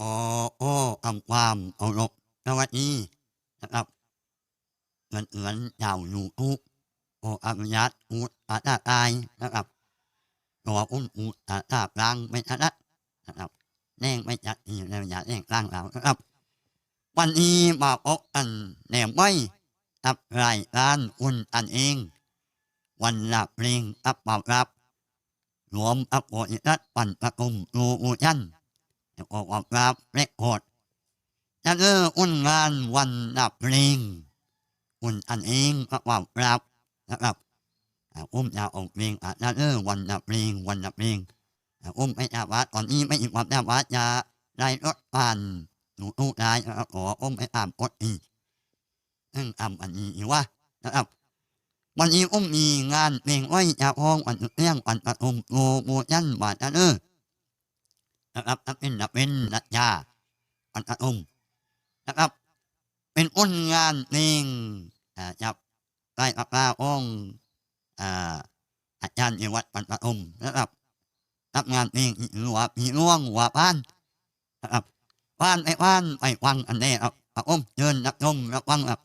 โอโอ้อำความเอาลกสวัสดีนะครับเงินเอือนยาวอยู่ทุกโออนุญาตอูดอาตาตายนะครับตัวอุ้นอูดอาตาบลังไม่ทันละนะครับแน่งไม่จัดอีกแล้วอย่าแน่งร่างเรานะครับ วันนี้มาพบกันแหนมไว้กับรายการอุ่นอันเอง วันหละเพลงอับเบารับรวมอับโออิรัตปันประกุมรูอูยัน กออกรับเล็กโหดจะเอออุ่นงานวันละเพลงอุ่นอันเองอับเบารับนะครับอ่าอุ้มยาออกเพลงอะจะเออวันละเพลงวันละเพลงอุ้มไม่อาวัดตอนนี้ไม่อีกความอาวัดยาไล่รถผ่นหนูตู้ได้นะครับขออ้มไอ้อ่ำอดอีกซึ่งอ่ำอันนี้ว่านะครับวันนี้อุ้มมีงานเพลงอ้ยจากห้องวันเรื่องวันประทุมโมโมยันบาดอันเออ นะครับนักเป็นนักเป็นนักยาวันประทุมนะครับเป็นอุ้นงานเพลงอ่าจับใต้ปากกาองค์อ่าอาจารย์เอวัดวันประทุมนะครับรับงานเพลงหัวผีร่วงหัวพานนะครับว่านไอ้ว่านไอ้วังอันนี้ครับครับผมเชิญรับชมรับฟังครับ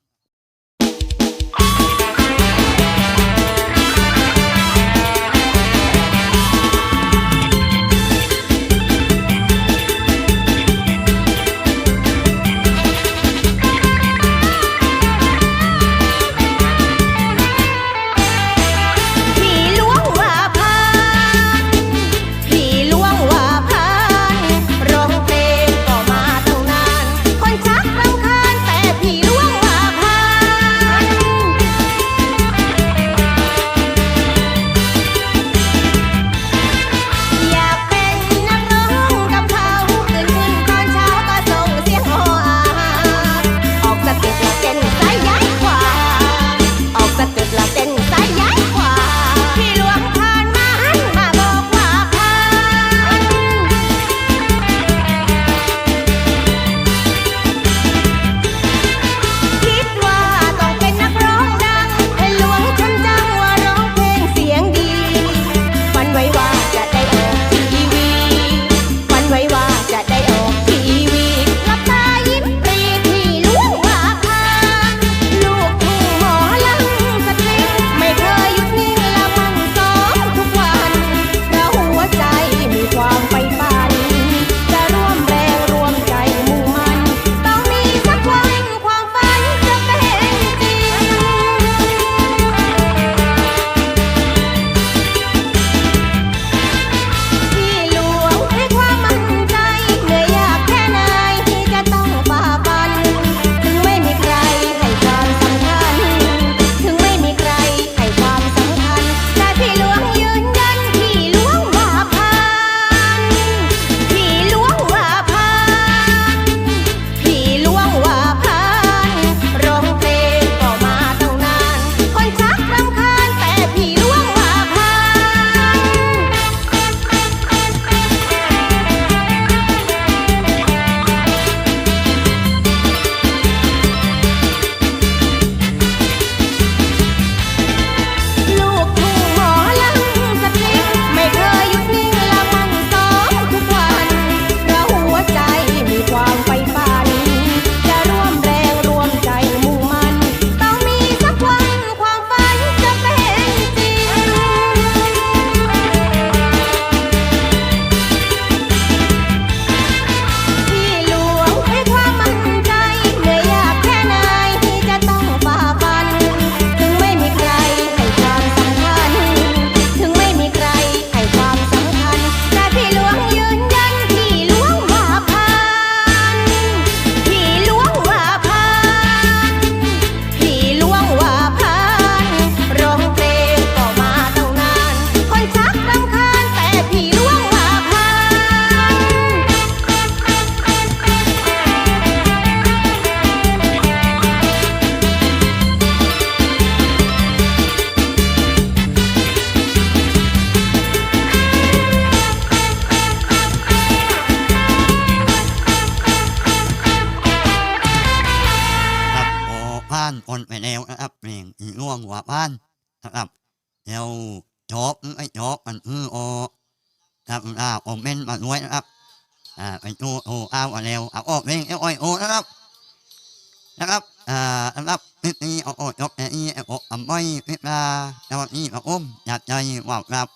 คนไปแล้วนะครับเพลงอีร่วงหัวผ่านนะครับเดี๋ยวจบไอ้จบมันคือโอครับอ่าคอมเมนต์มาด้วยนะครับอ่าไปดูโอ้เอาเอาเร็วเอาออกเพลงเอาอ้อยโอ้นะครับนะครับอ่านะครับนี่นี่เอาออกยกไอ้นี่เอาออกอ่ำไม่พิลาแล้วนี่มาอุ้มอยากใจว่าครับ